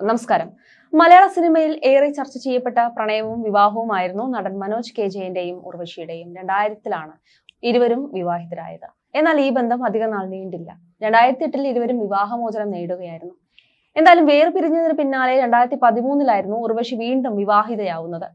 നമസ്കാരം. മലയാള സിനിമയിൽ ഏറെ ചർച്ച ചെയ്യപ്പെട്ട പ്രണയവും വിവാഹവുമായിരുന്നു നടൻ മനോജ് കെ ജയന്റെയും ഉർവശിയുടെയും. രണ്ടായിരത്തിലാണ് ഇരുവരും വിവാഹിതരായത്. എന്നാൽ ഈ ബന്ധം അധിക നാൾ നീണ്ടില്ല. രണ്ടായിരത്തി എട്ടിൽ ഇരുവരും വിവാഹമോചനം നേടുകയായിരുന്നു. എന്തായാലും വേർപിരിഞ്ഞതിന് പിന്നാലെ രണ്ടായിരത്തി പതിമൂന്നിലായിരുന്നു ഉർവശി വീണ്ടും വിവാഹിതയാവുന്നത്.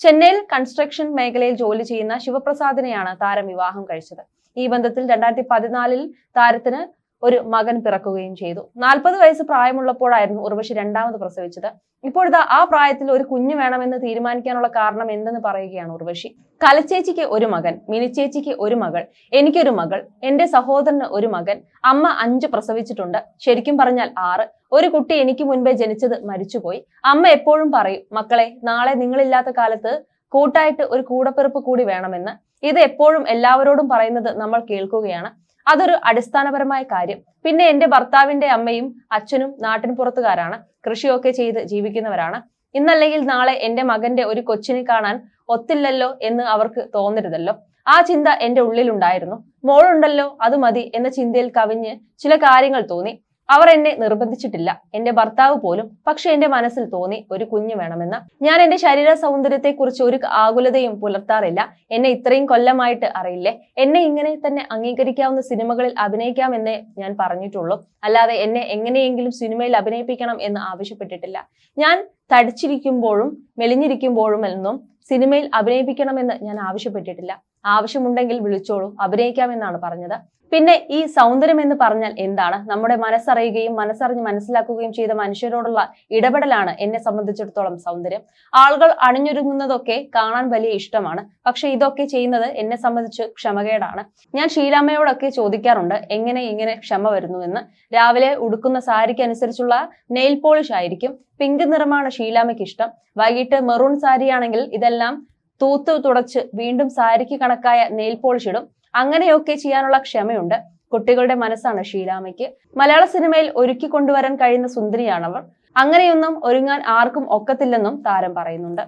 ചെന്നൈയിൽ കൺസ്ട്രക്ഷൻ മേഖലയിൽ ജോലി ചെയ്യുന്ന ശിവപ്രസാദിനെയാണ് താരം വിവാഹം കഴിച്ചത്. ഈ ബന്ധത്തിൽ രണ്ടായിരത്തി പതിനാലിൽ താരത്തിന് ഒരു മകൻ പിറക്കുകയും ചെയ്തു. നാൽപ്പത് വയസ്സ് പ്രായമുള്ളപ്പോഴായിരുന്നു ഉർവശി രണ്ടാമത് പ്രസവിച്ചത്. ഇപ്പോഴത്തെ ആ പ്രായത്തിൽ ഒരു കുഞ്ഞ് വേണമെന്ന് തീരുമാനിക്കാനുള്ള കാരണം എന്തെന്ന് പറയുകയാണ് ഉർവശി. കലച്ചേച്ചിക്ക് ഒരു മകൻ മിനിച്ചേച്ചിക്ക് ഒരു മകൾ എനിക്കൊരു മകൾ എന്റെ സഹോദരന് ഒരു മകൻ അമ്മ അഞ്ച് പ്രസവിച്ചിട്ടുണ്ട്. ശരിക്കും പറഞ്ഞാൽ ആറ്. ഒരു കുട്ടി എനിക്ക് മുൻപേ ജനിച്ചത് മരിച്ചുപോയി. അമ്മ എപ്പോഴും പറയും മക്കളെ നാളെ നിങ്ങളില്ലാത്ത കാലത്ത് കൂട്ടായിട്ട് ഒരു കൂടപ്പിറപ്പ് കൂടി വേണമെന്ന്. ഇത് എപ്പോഴും എല്ലാവരോടും പറയുന്നത് നമ്മൾ കേൾക്കുകയാണ്. അതൊരു അടിസ്ഥാനപരമായ കാര്യം. പിന്നെ എന്റെ ഭർത്താവിന്റെ അമ്മയും അച്ഛനും നാട്ടിൻ പുറത്തുകാരാണ് കൃഷിയൊക്കെ ചെയ്ത് ജീവിക്കുന്നവരാണ്. ഇന്നല്ലെങ്കിൽ നാളെ എന്റെ മകന്റെ ഒരു കൊച്ചിനെ കാണാൻ ഒത്തില്ലല്ലോ എന്ന് അവർക്ക് തോന്നരുതല്ലോ. ആ ചിന്ത എന്റെ ഉള്ളിലുണ്ടായിരുന്നു. മോളുണ്ടല്ലോ അത് മതി എന്ന ചിന്തയിൽ കവിഞ്ഞ് ചില കാര്യങ്ങൾ തോന്നി. അവർ എന്നെ നിർബന്ധിച്ചിട്ടില്ല. എന്റെ ഭർത്താവ് പോലും പക്ഷെ എന്റെ മനസ്സിൽ തോന്നി ഒരു കുഞ്ഞ് വേണമെന്ന്. ഞാൻ എന്റെ ശരീര സൗന്ദര്യത്തെ കുറിച്ച് ഒരു ആകുലതയും പുലർത്താറില്ല. എന്നെ ഇത്രയും കൊല്ലമായിട്ട് അറിയില്ലേ? എന്നെ ഇങ്ങനെ തന്നെ അംഗീകരിക്കാവുന്ന സിനിമകളിൽ അഭിനയിക്കാമെന്നേ ഞാൻ പറഞ്ഞിട്ടുള്ളൂ. അല്ലാതെ എന്നെ എങ്ങനെയെങ്കിലും സിനിമയിൽ അഭിനയിപ്പിക്കണം എന്ന് ആവശ്യപ്പെട്ടിട്ടില്ല. ഞാൻ തടിച്ചിരിക്കുമ്പോഴും മെലിഞ്ഞിരിക്കുമ്പോഴും എന്നും സിനിമയിൽ അഭിനയിപ്പിക്കണമെന്ന് ഞാൻ ആവശ്യപ്പെട്ടിട്ടില്ല. ആവശ്യമുണ്ടെങ്കിൽ വിളിച്ചോളൂ. അഭിനയിക്കാമെന്നാണ് പറഞ്ഞത്. പിന്നെ ഈ സൗന്ദര്യം എന്ന് പറഞ്ഞാൽ എന്താണ്? നമ്മുടെ മനസ്സറിയുകയും മനസ്സറിഞ്ഞ് മനസ്സിലാക്കുകയും ചെയ്ത മനുഷ്യരോടുള്ള ഇടപെടലാണ് എന്നെ സംബന്ധിച്ചിടത്തോളം സൗന്ദര്യം. ആളുകൾ അണിഞ്ഞൊരുങ്ങുന്നതൊക്കെ കാണാൻ വലിയ ഇഷ്ടമാണ്. പക്ഷെ ഇതൊക്കെ ചെയ്യുന്നത് എന്നെ സംബന്ധിച്ച് ക്ഷമകേടാണ്. ഞാൻ ഷീലാമ്മയോടൊക്കെ ചോദിക്കാറുണ്ട് എങ്ങനെ ഇങ്ങനെ ക്ഷമ വരുന്നു? എന്ന്. രാവിലെ ഉടുക്കുന്ന സാരിക്ക് അനുസരിച്ചുള്ള നെയിൽ പോളിഷ് ആയിരിക്കും. പിങ്ക് നിറമാണ് ഷീലാമ്മയ്ക്ക് ഇഷ്ടം. വൈകിട്ട് മെറൂൺ സാരിയാണെങ്കിൽ ഇതെല്ലാം തൂത്ത് തുടച്ച് വീണ്ടും സാരിക്ക് കണക്കായ നെയിൽ പോളിഷ് ഇടും. അങ്ങനെയൊക്കെ ചെയ്യാനുള്ള ക്ഷമയുണ്ട്. കുട്ടികളുടെ മനസ്സാണ് ഷീലാമയ്ക്ക്. മലയാള സിനിമയിൽ ഒരുക്കി കൊണ്ടുവരാൻ കഴിയുന്ന സുന്ദരിയാണവർ അങ്ങനെയൊന്നും ഒരുങ്ങാൻ ആർക്കും ഒക്കത്തില്ലെന്നും താരം പറയുന്നുണ്ട്.